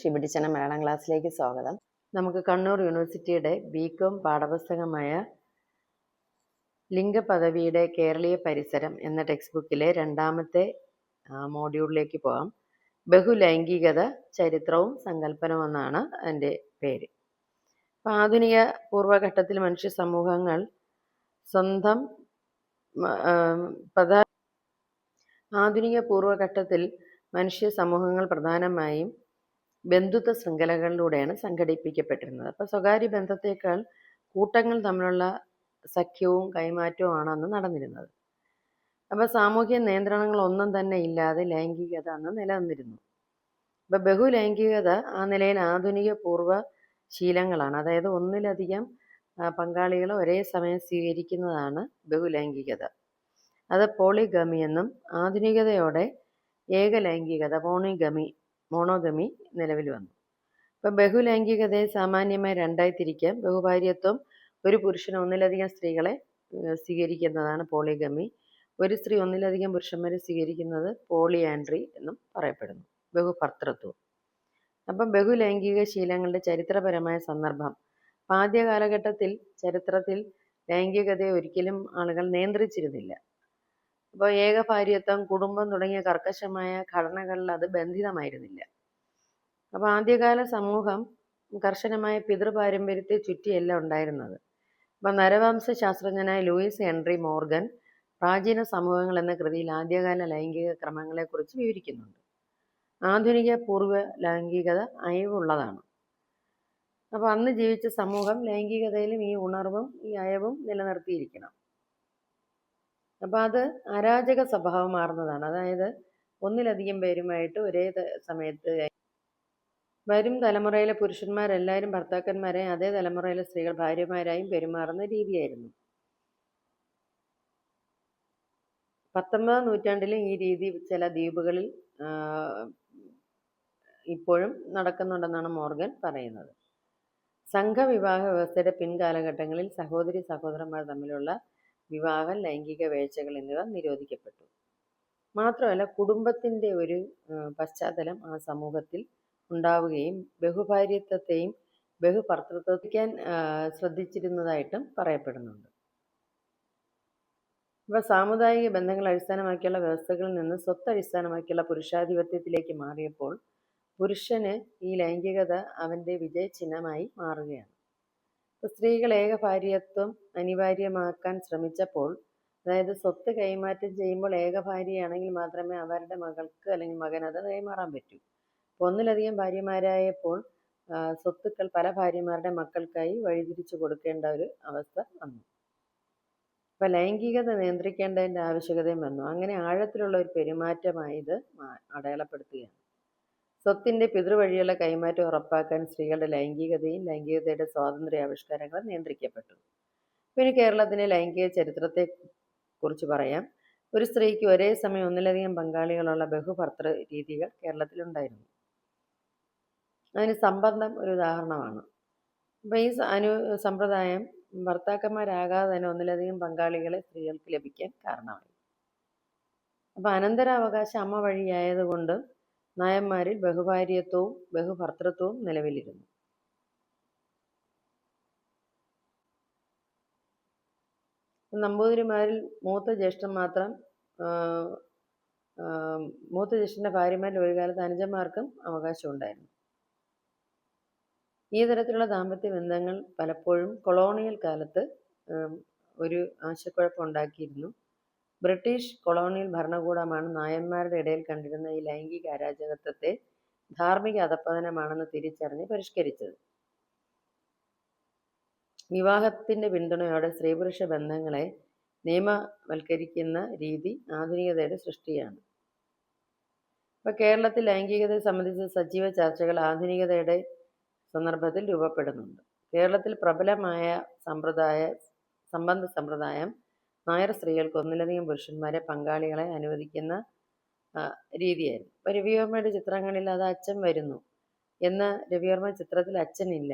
ഷിബിഡിച്ചന മലയാളം ക്ലാസ്സിലേക്ക് സ്വാഗതം. നമുക്ക് കണ്ണൂർ യൂണിവേഴ്സിറ്റിയുടെ ബികോം പാഠപുസ്തകമായ ലിംഗപദവിയുടെ കേരളീയ പരിസരം എന്ന ടെക്സ്റ്റ് ബുക്കിലെ രണ്ടാമത്തെ മോഡ്യൂളിലേക്ക് പോകാം. ബഹുലൈംഗികത ചരിത്രവും സങ്കല്പനവും എന്നാണ് അതിന്റെ പേര്. അപ്പം ആധുനിക പൂർവഘട്ടത്തിൽ മനുഷ്യ സമൂഹങ്ങൾ സ്വന്തം പ്രധാന ആധുനിക പൂർവഘട്ടത്തിൽ മനുഷ്യ സമൂഹങ്ങൾ പ്രധാനമായും ബന്ധുത്വ ശൃംഖലകളിലൂടെയാണ് സംഘടിപ്പിക്കപ്പെട്ടിരുന്നത്. അപ്പോൾ സ്വകാര്യ ബന്ധത്തേക്കാൾ കൂട്ടങ്ങൾ തമ്മിലുള്ള സഖ്യവും കൈമാറ്റവും ആണ് അന്ന് നടന്നിരുന്നത്. അപ്പോൾ സാമൂഹ്യ നിയന്ത്രണങ്ങളൊന്നും തന്നെ ഇല്ലാതെ ലൈംഗികത അന്ന് നിലനിന്നിരുന്നു. അപ്പോൾ ബഹുലൈംഗികത ആ നിലയിൽ ആധുനിക പൂർവ ശീലങ്ങളാണ് അതായത് ഒന്നിലധികം പങ്കാളികളെ ഒരേ സമയം സ്വീകരിക്കുന്നതാണ് ബഹുലൈംഗികത. അത് പോളിഗമി എന്നും ആധുനികതയോടെ ഏകലൈംഗികത മോണിഗമി മോണോഗമി നിലവിൽ വന്നു. ഇപ്പം ബഹുലൈംഗികതയെ സാമാന്യമായി രണ്ടായി തിരിക്കാം. ബഹുഭാര്യത്വം ഒരു പുരുഷൻ ഒന്നിലധികം സ്ത്രീകളെ സ്വീകരിക്കുന്നതാണ് പോളിഗമി. ഒരു സ്ത്രീ ഒന്നിലധികം പുരുഷന്മാരെ സ്വീകരിക്കുന്നത് പോളിയാൻഡ്രി എന്നും പറയപ്പെടുന്നു. ബഹുഭർത്തൃത്വം. അപ്പം ബഹുലൈംഗിക ശീലങ്ങളുടെ ചരിത്രപരമായ സന്ദർഭം. ആദ്യ കാലഘട്ടത്തിൽ ചരിത്രത്തിൽ ലൈംഗികതയെ ഒരിക്കലും ആളുകൾ നിയന്ത്രിച്ചിരുന്നില്ല. അപ്പോൾ ഏകഭാര്യത്വം കുടുംബം തുടങ്ങിയ കർക്കശമായ ഘടനകളിൽ അത് ബന്ധിതമായിരുന്നില്ല. അപ്പോൾ ആദ്യകാല സമൂഹം കർശനമായ പിതൃപാരമ്പര്യത്തെ ചുറ്റിയല്ല ഉണ്ടായിരുന്നത്. അപ്പം നരവംശ ശാസ്ത്രജ്ഞനായ ലൂയിസ് ഹെൻറി മോർഗൻ പ്രാചീന സമൂഹങ്ങൾ എന്ന കൃതിയിൽ ആദ്യകാല ലൈംഗിക ക്രമങ്ങളെക്കുറിച്ച് വിവരിക്കുന്നുണ്ട്. ആധുനിക പൂർവ ലൈംഗികത അയവുള്ളതാണ്. അപ്പോൾ അന്ന് ജീവിച്ച സമൂഹം ലൈംഗികതയിലും ഈ ഉണർവും ഈ അയവും നിലനിർത്തിയിരിക്കണം. അപ്പോൾ അത് അരാജക സ്വഭാവം മാറുന്നതാണ് അതായത് ഒന്നിലധികം പേരുമായിട്ട് ഒരേ സമയത്ത് വരും തലമുറയിലെ പുരുഷന്മാരെല്ലാവരും ഭർത്താക്കന്മാരെ അതേ തലമുറയിലെ സ്ത്രീകൾ ഭാര്യമാരായും പെരുമാറുന്ന രീതിയായിരുന്നു. പത്തൊമ്പതാം നൂറ്റാണ്ടിലും ഈ രീതി ചില ദ്വീപുകളിൽ ഇപ്പോഴും നടക്കുന്നുണ്ടെന്നാണ് മോർഗൻ പറയുന്നത്. സംഘവിവാഹ വ്യവസ്ഥയുടെ പിൻകാലഘട്ടങ്ങളിൽ സഹോദരി സഹോദരന്മാർ തമ്മിലുള്ള വിവാഹം ലൈംഗിക വേഴ്ചകൾ എന്നിവ നിരോധിക്കപ്പെട്ടു. മാത്രമല്ല കുടുംബത്തിന്റെ ഒരു പശ്ചാത്തലം ആ സമൂഹത്തിൽ ഉണ്ടാവുകയും ബഹുഭാര്യത്വത്തെയും ബഹുഭർത്തൃത്വത്തിക്കാൻ ശ്രദ്ധിച്ചിരുന്നതായിട്ടും പറയപ്പെടുന്നുണ്ട്. ഇവ സാമുദായിക ബന്ധങ്ങൾ അടിസ്ഥാനമാക്കിയുള്ള വ്യവസ്ഥകളിൽ നിന്ന് സ്വത്ത് അടിസ്ഥാനമാക്കിയുള്ള പുരുഷാധിപത്യത്തിലേക്ക് മാറിയപ്പോൾ പുരുഷന് ഈ ലൈംഗികത അവന്റെ വിജയചിഹ്നമായി മാറുകയാണ്. സ്ത്രീകൾ ഏകഭാര്യത്വം അനിവാര്യമാക്കാൻ ശ്രമിച്ചപ്പോൾ അതായത് സ്വത്ത് കൈമാറ്റം ചെയ്യുമ്പോൾ ഏകഭാര്യയാണെങ്കിൽ മാത്രമേ അവരുടെ മകൾക്ക് അല്ലെങ്കിൽ മകൻ അത് കൈമാറാൻ പറ്റൂ. അപ്പോൾ ഒന്നിലധികം ഭാര്യമാരായപ്പോൾ സ്വത്തുക്കൾ പല ഭാര്യമാരുടെ മക്കൾക്കായി വഴിതിരിച്ചു കൊടുക്കേണ്ട ഒരു അവസ്ഥ വന്നു. അപ്പൊ ലൈംഗികത നിയന്ത്രിക്കേണ്ടതിന്റെ ആവശ്യകതയും വന്നു. അങ്ങനെ ആഴത്തിലുള്ള ഒരു പെരുമാറ്റമായി ഇത് അടയാളപ്പെടുത്തുകയാണ്. സ്വത്തിന്റെ പിതൃവഴിയുള്ള കൈമാറ്റം ഉറപ്പാക്കാൻ സ്ത്രീകളുടെ ലൈംഗികതയും ലൈംഗികതയുടെ സ്വാതന്ത്ര്യ ആവിഷ്കാരങ്ങളും നിയന്ത്രിക്കപ്പെട്ടു. പിന്നെ കേരളത്തിലെ ലൈംഗിക ചരിത്രത്തെ കുറിച്ച് പറയാം. ഒരു സ്ത്രീക്ക് ഒരേ സമയം ഒന്നിലധികം പങ്കാളികളുള്ള ബഹുഭർത്തൃ രീതികൾ കേരളത്തിലുണ്ടായിരുന്നു അതിന് സംബന്ധം ഒരു ഉദാഹരണമാണ്. അപ്പോൾ ഈ അനു സമ്പ്രദായം ഭർത്താക്കന്മാരാകാതെ തന്നെ ഒന്നിലധികം പങ്കാളികളെ സ്ത്രീകൾക്ക് ലഭിക്കാൻ കാരണമായി. അപ്പോൾ അനന്തരാവകാശ അമ്മ വഴിയായതുകൊണ്ട് നായന്മാരിൽ ബഹുഭാര്യത്വവും ബഹുഭർത്തൃത്വവും നിലവിലിരുന്നു. നമ്പൂതിരിമാരിൽ മൂത്ത ജ്യേഷ്ഠൻ മാത്രം മൂത്ത ജ്യേഷ്ഠന്റെ ഭാര്യമാരിൽ ഒരു കാലത്ത് അനുജന്മാർക്കും അവകാശം ഉണ്ടായിരുന്നു ഈ തരത്തിലുള്ള ദാമ്പത്യ ബന്ധങ്ങൾ പലപ്പോഴും കൊളോണിയൽ കാലത്ത് ഒരു ആശയക്കുഴപ്പം ഉണ്ടാക്കിയിരുന്നു ബ്രിട്ടീഷ് കൊളോണിയൽ ഭരണകൂടമാണ് നായന്മാരുടെ ഇടയിൽ കണ്ടിരുന്ന ഈ ലൈംഗിക അരാജകത്വത്തെ ധാർമ്മിക അധപ്പതനമാണെന്ന് തിരിച്ചറിഞ്ഞ് പരിഷ്കരിച്ചത്. വിവാഹത്തിന്റെ പിന്തുണയോടെ സ്ത്രീ പുരുഷ ബന്ധങ്ങളെ നിയമവൽക്കരിക്കുന്ന രീതി ആധുനികതയുടെ സൃഷ്ടിയാണ്. ഇപ്പൊ കേരളത്തിൽ ലൈംഗികതയെ സംബന്ധിച്ച സജീവ ചർച്ചകൾ ആധുനികതയുടെ സന്ദർഭത്തിൽ രൂപപ്പെടുന്നുണ്ട്. കേരളത്തിൽ പ്രബലമായ സമ്പ്രദായ സംബന്ധ സമ്പ്രദായം നായർ സ്ത്രീകൾക്ക് ഒന്നിലധികം പുരുഷന്മാരെ പങ്കാളികളെ അനുവദിക്കുന്ന രീതിയായിരുന്നു. അപ്പോൾ രവിവർമ്മയുടെ ചിത്രങ്ങളിൽ അത് അച്ഛൻ വരുന്നു എന്ന രവിവർമ്മ ചിത്രത്തിൽ അച്ഛനില്ല.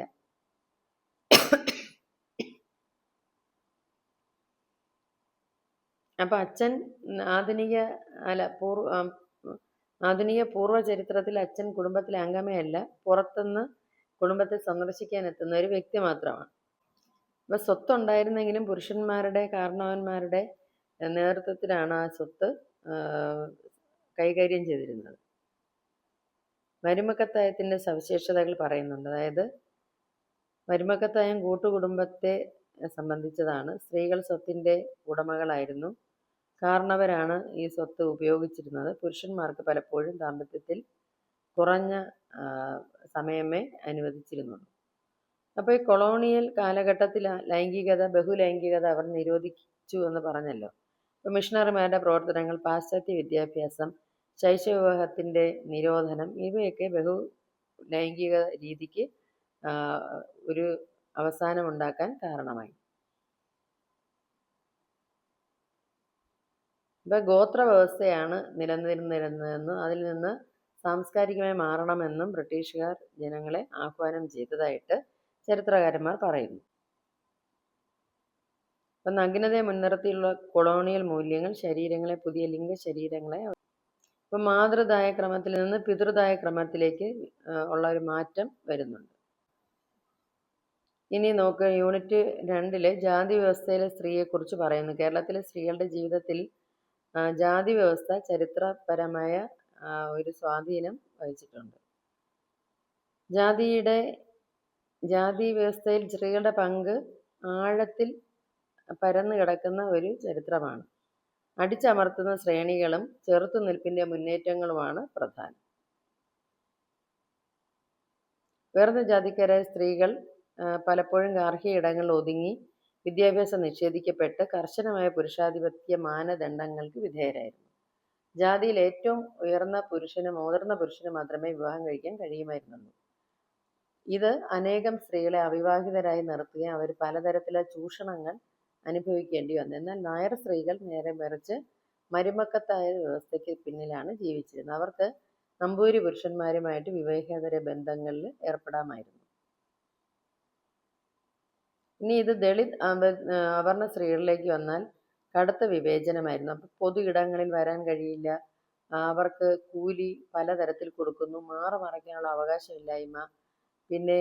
അപ്പൊ അച്ഛൻ ആധുനിക അല്ല പൂർവ ആധുനിക പൂർവ ചരിത്രത്തിൽ അച്ഛൻ കുടുംബത്തിലെ അംഗമേ അല്ല. പുറത്തുനിന്ന് കുടുംബത്തെ സന്ദർശിക്കാൻ എത്തുന്ന ഒരു വ്യക്തി മാത്രമാണ്. അപ്പോൾ സ്വത്തുണ്ടായിരുന്നെങ്കിലും പുരുഷന്മാരുടെ കാരണവന്മാരുടെ നേതൃത്വത്തിലാണ് ആ സ്വത്ത് കൈകാര്യം ചെയ്തിരുന്നത്. മരുമക്കത്തായത്തിന്റെ സവിശേഷതകൾ പറയുന്നുണ്ട്. അതായത് മരുമക്കത്തായം കൂട്ടുകുടുംബത്തെ സംബന്ധിച്ചതാണ്. സ്ത്രീകൾ സ്വത്തിന്റെ ഉടമകളായിരുന്നു. കാരണവരാണ് ഈ സ്വത്ത് ഉപയോഗിച്ചിരുന്നത്. പുരുഷന്മാർക്ക് പലപ്പോഴും ദാമ്പത്യത്തിൽ കുറഞ്ഞ സമയമേ അനുവദിച്ചിരുന്നുള്ളൂ. അപ്പോൾ ഈ കൊളോണിയൽ കാലഘട്ടത്തിൽ ലൈംഗികത ബഹുലൈംഗികത അവർ നിരോധിച്ചു എന്ന് പറഞ്ഞല്ലോ. അപ്പോൾ മിഷണറിമാരുടെ പ്രവർത്തനങ്ങൾ പാശ്ചാത്യ വിദ്യാഭ്യാസം ശൈശവിവാഹത്തിന്റെ നിരോധനം ഇവയൊക്കെ ബഹു ലൈംഗിക രീതിക്ക് ഒരു അവസാനമുണ്ടാക്കാൻ കാരണമായി. ഇപ്പോൾ ഗോത്ര വ്യവസ്ഥയാണ് നിലനിന്നിരുന്നതെന്നും അതിൽ നിന്ന് സാംസ്കാരികമായി മാറണമെന്നും ബ്രിട്ടീഷുകാർ ജനങ്ങളെ ആഹ്വാനം ചെയ്തതായിട്ട് ചരിത്രകാരന്മാർ പറയുന്നു. അപ്പം നഗ്നതയെ മുൻനിർത്തിയുള്ള കൊളോണിയൽ മൂല്യങ്ങൾ ശരീരങ്ങളെ പുതിയ ലിംഗ ശരീരങ്ങളെ ഇപ്പം മാതൃദായ ക്രമത്തിൽ നിന്ന് പിതൃദായ ക്രമത്തിലേക്ക് ഉള്ള ഒരു മാറ്റം വരുന്നുണ്ട്. ഇനി നോക്കുക യൂണിറ്റ് രണ്ടിലെ ജാതി വ്യവസ്ഥയിലെ സ്ത്രീയെക്കുറിച്ച് പറയുന്നു. കേരളത്തിലെ സ്ത്രീകളുടെ ജീവിതത്തിൽ ജാതി വ്യവസ്ഥ ചരിത്രപരമായ ഒരു സ്വാധീനം വഹിച്ചിട്ടുണ്ട്. ജാതിയുടെ ജാതി വ്യവസ്ഥയിൽ സ്ത്രീകളുടെ പങ്ക് ആഴത്തിൽ പരന്നു കിടക്കുന്ന ഒരു ചരിത്രമാണ്. അടിച്ചമർത്തുന്ന ശ്രേണികളും ചെറുത്തുനിൽപ്പിന്റെ മുന്നേറ്റങ്ങളുമാണ് പ്രധാനം. ഉയർന്ന ജാതിക്കാരായ സ്ത്രീകൾ പലപ്പോഴും ഗാർഹിക ഇടങ്ങളിൽ ഒതുങ്ങി വിദ്യാഭ്യാസം നിഷേധിക്കപ്പെട്ട് കർശനമായ പുരുഷാധിപത്യ മാനദണ്ഡങ്ങൾക്ക് വിധേയരായിരുന്നു. ജാതിയിൽ ഏറ്റവും ഉയർന്ന പുരുഷന് മുതിർന്ന പുരുഷന് മാത്രമേ വിവാഹം കഴിക്കാൻ കഴിയുമായിരുന്നുള്ളൂ. ഇത് അനേകം സ്ത്രീകളെ അവിവാഹിതരായി നിർത്തുകയും അവർ പലതരത്തിലെ ചൂഷണങ്ങൾ അനുഭവിക്കേണ്ടി വന്നു. എന്നാൽ നായർ സ്ത്രീകൾ നേരെ മറിച്ച് മരുമക്കത്തായ വ്യവസ്ഥയ്ക്ക് പിന്നിലാണ് ജീവിച്ചിരുന്നത്. അവർക്ക് നമ്പൂരി പുരുഷന്മാരുമായിട്ട് വിവാഹേതര ബന്ധങ്ങളിൽ ഏർപ്പെടാമായിരുന്നു. ഇനി ഇത് ദളിത് അവർണ സ്ത്രീകളിലേക്ക് വന്നാൽ കടുത്ത വിവേചനമായിരുന്നു. അപ്പോൾ പൊതു ഇടങ്ങളിൽ വരാൻ കഴിയില്ല. അവർക്ക് കൂലി പലതരത്തിൽ കൊടുക്കുന്നു. മാറ മറയ്ക്കാനുള്ള അവകാശമില്ലായ്മ. പിന്നെ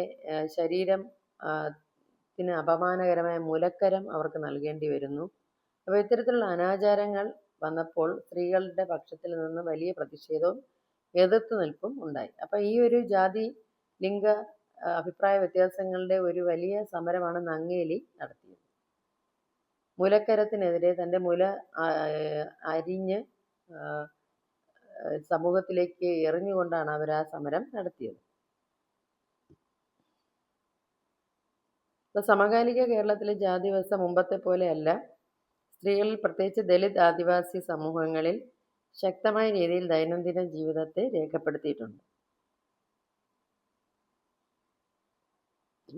ശരീരം ത്തിന് അപമാനകരമായ മുലക്കരം അവർക്ക് നൽകേണ്ടി വരുന്നു. അപ്പോൾ ഇത്തരത്തിലുള്ള അനാചാരങ്ങൾ വന്നപ്പോൾ സ്ത്രീകളുടെ പക്ഷത്തിൽ നിന്ന് വലിയ പ്രതിഷേധവും എതിർത്ത് നിൽപ്പും ഉണ്ടായി. അപ്പോൾ ഈ ഒരു ജാതി ലിംഗ അഭിപ്രായ വ്യത്യാസങ്ങളുടെ ഒരു വലിയ സമരമാണ് നങ്ങേലി നടത്തിയത്. മുലക്കരത്തിനെതിരെ തന്റെ മുല അരിഞ്ഞ് സമൂഹത്തിലേക്ക് എറിഞ്ഞുകൊണ്ടാണ് അവർ ആ സമരം നടത്തിയത്. സമകാലിക കേരളത്തിലെ ജാതി വ്യവസ്ഥ മുമ്പത്തെ പോലെയല്ല. സ്ത്രീകളിൽ പ്രത്യേകിച്ച് ദലിത് ആദിവാസി സമൂഹങ്ങളിൽ ശക്തമായ രീതിയിൽ ദൈനംദിന ജീവിതത്തെ രേഖപ്പെടുത്തിയിട്ടുണ്ട്.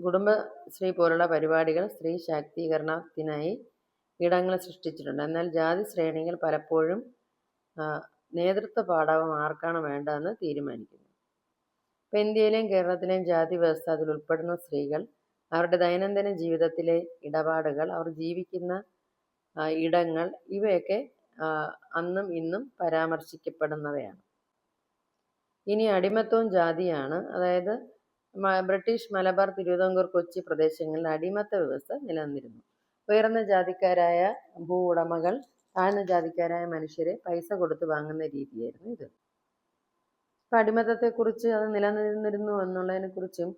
കുടുംബശ്രീ പോലുള്ള പരിപാടികൾ സ്ത്രീ ശാക്തീകരണത്തിനായി ഇടങ്ങൾ സൃഷ്ടിച്ചിട്ടുണ്ട്. എന്നാൽ ജാതി ശ്രേണികൾ പലപ്പോഴും നേതൃത്വ പാഠവും ആർക്കാണ് വേണ്ടതെന്ന് തീരുമാനിക്കുന്നു. ഇപ്പം ഇന്ത്യയിലെയും കേരളത്തിലെയും ജാതി വ്യവസ്ഥ അതിൽ ഉൾപ്പെടുന്ന സ്ത്രീകൾ അവരുടെ ദൈനംദിന ജീവിതത്തിലെ ഇടപാടുകൾ അവർ ജീവിക്കുന്ന ഇടങ്ങൾ ഇവയൊക്കെ അന്നും ഇന്നും പരാമർശിക്കപ്പെടുന്നവയാണ്. ഇനി അടിമത്വം ജാതിയാണ്. അതായത് ബ്രിട്ടീഷ് മലബാർ തിരുവിതാംകൂർ കൊച്ചി പ്രദേശങ്ങളിൽ അടിമത്ത വ്യവസ്ഥ നിലനിന്നിരുന്നു. ഉയർന്ന ജാതിക്കാരായ ഭൂ ഉടമകൾ താഴ്ന്ന ജാതിക്കാരായ മനുഷ്യരെ പൈസ കൊടുത്ത് വാങ്ങുന്ന രീതിയായിരുന്നു ഇത്. അപ്പം അടിമത്തത്തെക്കുറിച്ച് അത് നിലനിന്നിരുന്നു എന്നുള്ളതിനെക്കുറിച്ചും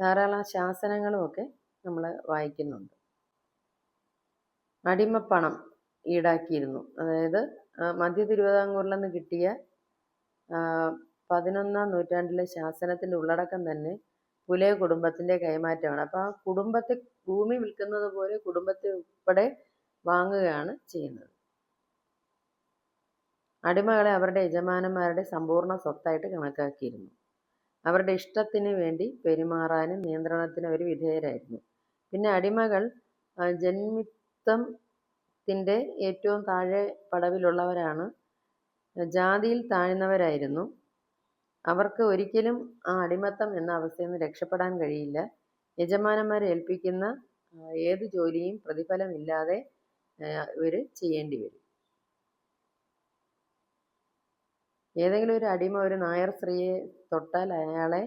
ധാരാളം ശാസനങ്ങളുമൊക്കെ നമ്മൾ വായിക്കുന്നുണ്ട്. അടിമപ്പണം ഈടാക്കിയിരുന്നു. അതായത് മധ്യ തിരുവിതാംകൂറിൽ നിന്ന് കിട്ടിയ പതിനൊന്നാം നൂറ്റാണ്ടിലെ ശാസനത്തിന്റെ ഉള്ളടക്കം തന്നെ പുലയ കുടുംബത്തിന്റെ കൈമാറ്റമാണ്. അപ്പോൾ ആ കുടുംബത്തെ ഭൂമി വിൽക്കുന്നത് പോലെ കുടുംബത്തെ ഉൾപ്പെടെ വാങ്ങുകയാണ് ചെയ്യുന്നത്. അടിമകളെ അവരുടെ യജമാനന്മാരുടെ സമ്പൂർണ സ്വത്തായിട്ട് കണക്കാക്കിയിരുന്നു. അവരുടെ ഇഷ്ടത്തിന് വേണ്ടി പെരുമാറാനും നിയന്ത്രണത്തിന് അവർ വിധേയരായിരുന്നു. പിന്നെ അടിമകൾ ജന്മിത്വത്തിന്റെ ഏറ്റവും താഴെ പടവിലുള്ളവരാണ്. ജാതിയിൽ താഴ്ന്നവരായിരുന്നു. അവർക്ക് ഒരിക്കലും ആ അടിമത്തം എന്ന അവസ്ഥയിൽ നിന്ന് രക്ഷപ്പെടാൻ കഴിയില്ല. യജമാനന്മാരെ ഏൽപ്പിക്കുന്ന ഏത് ജോലിയും ഏതെങ്കിലും ഒരു അടിമ ഒരു നായർ സ്ത്രീയെ തൊട്ടാൽ അയാളെ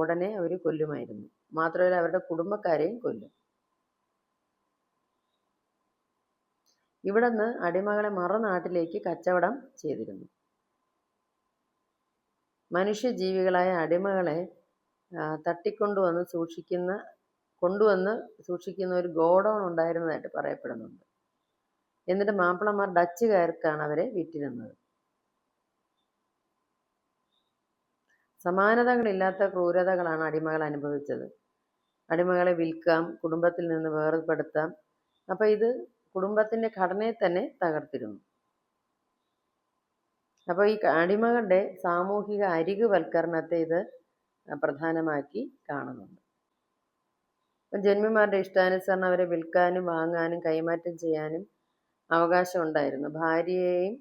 ഉടനെ അവർ കൊല്ലുമായിരുന്നു. മാത്രമല്ല അവരുടെ കുടുംബക്കാരെയും കൊല്ലും. ഇവിടുന്ന് അടിമകളെ മറുനാട്ടിലേക്ക് കച്ചവടം ചെയ്തിരുന്നു. മനുഷ്യജീവികളായ അടിമകളെ തട്ടിക്കൊണ്ടുവന്ന് സൂക്ഷിക്കുന്ന കൊണ്ടുവന്ന് സൂക്ഷിക്കുന്ന ഒരു ഗോഡൗൺ ഉണ്ടായിരുന്നതായിട്ട് പറയപ്പെടുന്നുണ്ട്. എന്നിട്ട് മാപ്പിളമാർ ഡച്ചുകാർക്കാണ് അവരെ വിറ്റിരുന്നത്. സമാനതകളില്ലാത്ത ക്രൂരതകളാണ് അടിമകൾ അനുഭവിച്ചത്. അടിമകളെ വിൽക്കാം കുടുംബത്തിൽ നിന്ന് വേർപെടുത്താം. അപ്പൊ ഇത് കുടുംബത്തിന്റെ ഘടനയെ തന്നെ തകർത്തിരുന്നു. അപ്പോൾ ഈ അടിമകളുടെ സാമൂഹിക അരികുവൽക്കരണത്തെ ഇത് പ്രധാനമാക്കി കാണുന്നുണ്ട്. അപ്പം ജന്മിമാരുടെ ഇഷ്ടാനുസരണം അവരെ വിൽക്കാനും വാങ്ങാനും കൈമാറ്റം ചെയ്യാനും അവകാശം ഉണ്ടായിരുന്നു. ഭാര്യയെയും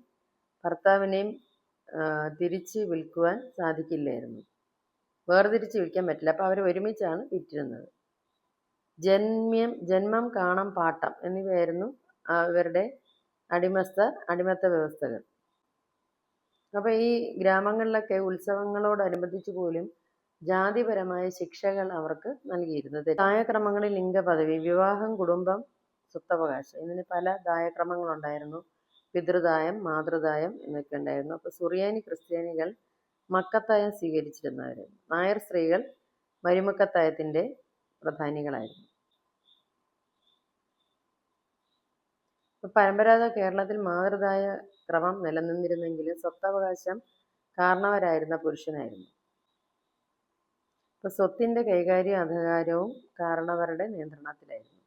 ഭർത്താവിനെയും തിരിച്ച് വിൽക്കുവാൻ സാധിക്കില്ലായിരുന്നു. വേർതിരിച്ച് വിൽക്കാൻ പറ്റില്ല. അപ്പോൾ അവർ ഒരുമിച്ചാണ് വിറ്റിരുന്നത്. ജന്മ്യം ജന്മം കാണം പാട്ടം എന്നിവയായിരുന്നു അവരുടെ അടിമസ്ഥ അടിമത്ത വ്യവസ്ഥകൾ. അപ്പോൾ ഈ ഗ്രാമങ്ങളിലൊക്കെ ഉത്സവങ്ങളോടനുബന്ധിച്ച് പോലും ജാതിപരമായ ശിക്ഷകൾ അവർക്ക് നൽകിയിരുന്നത്. ദായക്രമങ്ങളിൽ ലിംഗപദവി വിവാഹം കുടുംബം സ്വത്തവകാശം ഇതിന് പല ദായക്രമങ്ങളുണ്ടായിരുന്നു. പിതൃദായം മാതൃദായം എന്നൊക്കെ ഉണ്ടായിരുന്നു. അപ്പോൾ സുറിയാനി ക്രിസ്ത്യാനികൾ മക്കത്തായം സ്വീകരിച്ചിരുന്നവരായിരുന്നു നായർ സ്ത്രീകൾ മരുമക്കത്തായത്തിന്റെ പ്രധാനികളായിരുന്നു. പരമ്പരാഗത കേരളത്തിൽ മാതൃദായ ക്രമം നിലനിന്നിരുന്നെങ്കിലും സ്വത്തവകാശം കാരണവരായിരുന്ന പുരുഷനായിരുന്നു. ഇപ്പൊ സ്വത്തിന്റെ കൈകാര്യം അധികാരവും കാരണവരുടെ നിയന്ത്രണത്തിലായിരുന്നു.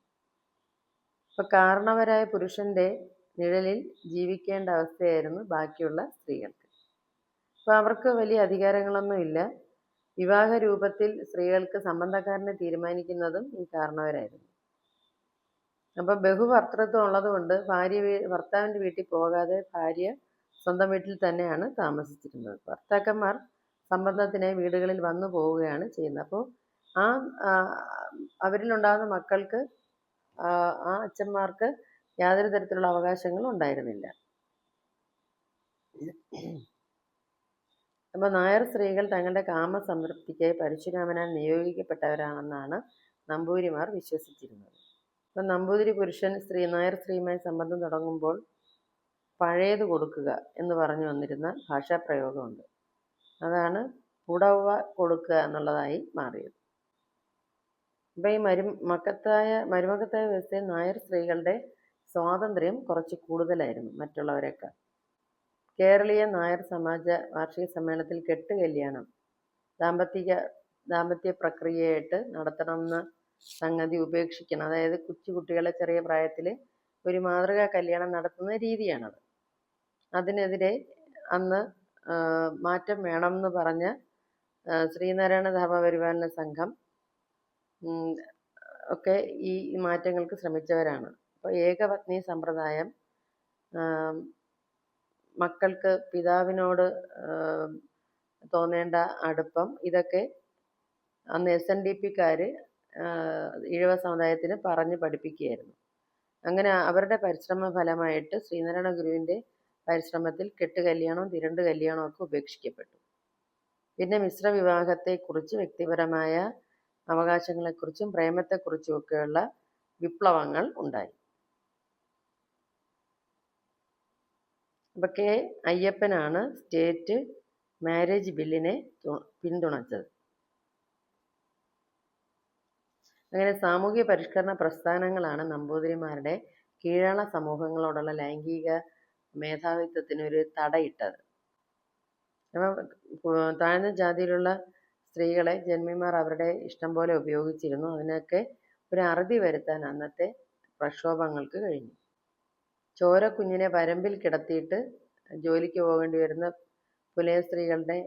ഇപ്പൊ കാരണവരായ പുരുഷന്റെ നിഴലിൽ ജീവിക്കേണ്ട അവസ്ഥയായിരുന്നു ബാക്കിയുള്ള സ്ത്രീകൾക്ക്. അപ്പൊ അവർക്ക് വലിയ അധികാരങ്ങളൊന്നും ഇല്ല. വിവാഹ രൂപത്തിൽ സ്ത്രീകൾക്ക് സംബന്ധക്കാരനെ തീരുമാനിക്കുന്നതും ഈ കാരണവരായിരുന്നു. അപ്പൊ ബഹുഭർത്തൃത്വം ഉള്ളതുകൊണ്ട് ഭാര്യ ഭർത്താവിന്റെ വീട്ടിൽ പോകാതെ ഭാര്യ സ്വന്തം വീട്ടിൽ തന്നെയാണ് താമസിച്ചിരുന്നത്. ഭർത്താക്കന്മാർ സംബന്ധത്തിനായി വീടുകളിൽ വന്നു പോവുകയാണ് ചെയ്യുന്നത്. അപ്പോൾ ആ അവരിലുണ്ടാകുന്ന മക്കൾക്ക് ആ അച്ഛന്മാർക്ക് യാതൊരു തരത്തിലുള്ള അവകാശങ്ങളും ഉണ്ടായിരുന്നില്ല. അപ്പോൾ നായർ സ്ത്രീകൾ തങ്ങളുടെ കാമസംതൃപ്തിക്കായി പരശുരാമനാൽ നിയോഗിക്കപ്പെട്ടവരാണെന്നാണ് നമ്പൂതിരിമാർ വിശ്വസിച്ചിരുന്നത്. അപ്പം നമ്പൂതിരി പുരുഷൻ സ്ത്രീ നായർ സ്ത്രീയുമായി സംബന്ധം തുടങ്ങുമ്പോൾ പഴയത് കൊടുക്കുക എന്ന് പറഞ്ഞു വന്നിരുന്ന ഭാഷാപ്രയോഗമുണ്ട്. അതാണ് പുടവ കൊടുക്കുക എന്നുള്ളതായി മാറിയത്. അപ്പം ഈ മരു മക്കത്തായ മരുമക്കത്തായ വ്യവസ്ഥയിൽ നായർ സ്ത്രീകളുടെ സ്വാതന്ത്ര്യം കുറച്ച് കൂടുതലായിരുന്നു മറ്റുള്ളവരെക്കാൾ കേരളീയ നായർ സമാജ വാർഷിക സമ്മേളനത്തിൽ കെട്ട് കല്യാണം ദാമ്പത്തിക ദാമ്പത്യ പ്രക്രിയയായിട്ട് നടത്തണമെന്ന സംഗതി ഉപേക്ഷിക്കണം. അതായത് കൊച്ചു കുട്ടികളെ ചെറിയ പ്രായത്തിൽ ഒരു മാതൃകാ കല്യാണം നടത്തുന്ന രീതിയാണത്. അതിനെതിരെ അന്ന് മാറ്റം വേണമെന്ന് പറഞ്ഞ് ശ്രീനാരായണ ധർമ്മപരിപാലന സംഘം ഒക്കെ ഈ മാറ്റങ്ങൾക്ക് ശ്രമിച്ചവരാണ്. അപ്പോൾ ഏകപത്നി സമ്പ്രദായം മക്കൾക്ക് പിതാവിനോട് തോന്നേണ്ട അടുപ്പം ഇതൊക്കെ അന്ന് എസ് എൻ ഡി പിക്കാർ ഈഴവ സമുദായത്തിന് പറഞ്ഞ് പഠിപ്പിക്കുകയായിരുന്നു. അങ്ങനെ അവരുടെ പരിശ്രമ ഫലമായിട്ട് ശ്രീനാരായണ ഗുരുവിന്റെ പരിശ്രമത്തിൽ കെട്ട് കല്യാണവും തിരണ്ട് കല്യാണവും ഒക്കെ ഉപേക്ഷിക്കപ്പെട്ടു. പിന്നെ മിശ്ര വിവാഹത്തെക്കുറിച്ച് വ്യക്തിപരമായ അവകാശങ്ങളെക്കുറിച്ചും പ്രേമത്തെക്കുറിച്ചും ഒക്കെയുള്ള വിപ്ലവങ്ങൾ ഉണ്ടായി. അപ്പൊ കെ അയ്യപ്പനാണ് സ്റ്റേറ്റ് മാരേജ് ബില്ലിനെ പിന്തുണച്ചത്. അങ്ങനെ സാമൂഹ്യ പരിഷ്കരണ പ്രസ്ഥാനങ്ങളാണ് നമ്പൂതിരിമാരുടെ കീഴാള സമൂഹങ്ങളോടുള്ള ലൈംഗിക മേധാവിത്വത്തിനൊരു തടയിട്ടത്. അപ്പം താഴ്ന്ന ജാതിയിലുള്ള സ്ത്രീകളെ ജന്മിമാർ അവരുടെ ഇഷ്ടം പോലെ ഉപയോഗിച്ചിരുന്നു. അതിനൊക്കെ ഒരു അറുതി വരുത്താൻ അന്നത്തെ പ്രക്ഷോഭങ്ങൾക്ക് കഴിഞ്ഞു. ചോര കുഞ്ഞിനെ വരമ്പിൽ കിടത്തിയിട്ട് ജോലിക്ക് പോകേണ്ടി വരുന്ന പുലയ സ്ത്രീകളുടെ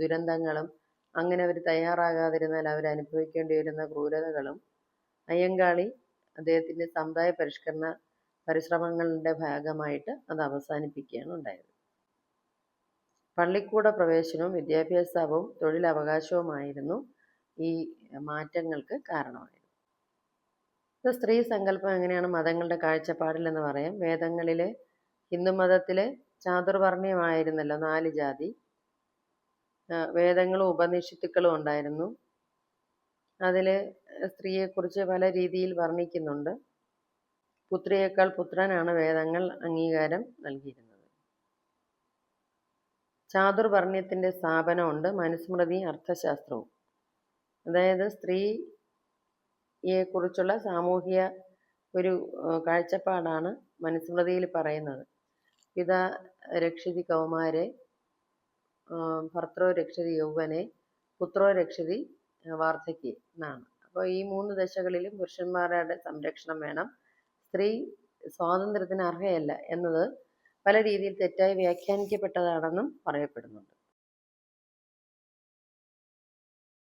ദുരന്തങ്ങളും അങ്ങനെ അവർ തയ്യാറാകാതിരുന്നാൽ അവർ അനുഭവിക്കേണ്ടി വരുന്ന ക്രൂരതകളും അയ്യങ്കാളി അദ്ദേഹത്തിന്റെ സമുദായ പരിഷ്കരണ പരിശ്രമങ്ങളുടെ ഭാഗമായിട്ട് അത് അവസാനിപ്പിക്കുകയാണ് ഉണ്ടായത്. പള്ളിക്കൂട പ്രവേശനവും വിദ്യാഭ്യാസവും തൊഴിലവകാശവുമായിരുന്നു ഈ മാറ്റങ്ങൾക്ക് കാരണമായത്. ഇത് സ്ത്രീ സങ്കല്പം എങ്ങനെയാണ് മതങ്ങളുടെ കാഴ്ചപ്പാടിലെന്ന് പറയാം. വേദങ്ങളിലെ ഹിന്ദുമതത്തിലെ ചാതുർവർണയമായിരുന്നല്ലോ നാല് ജാതി. വേദങ്ങളും ഉപനിഷത്തുക്കളും ഉണ്ടായിരുന്നു. അതിൽ സ്ത്രീയെക്കുറിച്ച് പല രീതിയിൽ വർണിക്കുന്നുണ്ട്. പുത്രിയേക്കാൾ പുത്രനാണ് വേദങ്ങൾ അംഗീകാരം നൽകിയിരുന്നത്. ചാതുർവർണയത്തിന്റെ സ്ഥാപനമുണ്ട് മനുസ്മൃതി അർത്ഥശാസ്ത്രവും. അതായത് സ്ത്രീയെക്കുറിച്ചുള്ള സാമൂഹിക ഒരു കാഴ്ചപ്പാടാണ് മനുസ്മൃതിയിൽ പറയുന്നത്. പിതാ രക്ഷിതി കൗമാരെ ഭർത്തൃ രക്ഷിതി യൗവനെ പുത്രോ രക്ഷിതി വാർദ്ധക്യ എന്നാണ്. അപ്പോൾ ഈ മൂന്ന് ദശകളിലും പുരുഷന്മാരുടെ സംരക്ഷണം വേണം. സ്ത്രീ സ്വാതന്ത്ര്യത്തിന് അർഹയല്ല എന്നത് പല രീതിയിൽ തെറ്റായി വ്യാഖ്യാനിക്കപ്പെട്ടതാണെന്നും പറയപ്പെടുന്നുണ്ട്.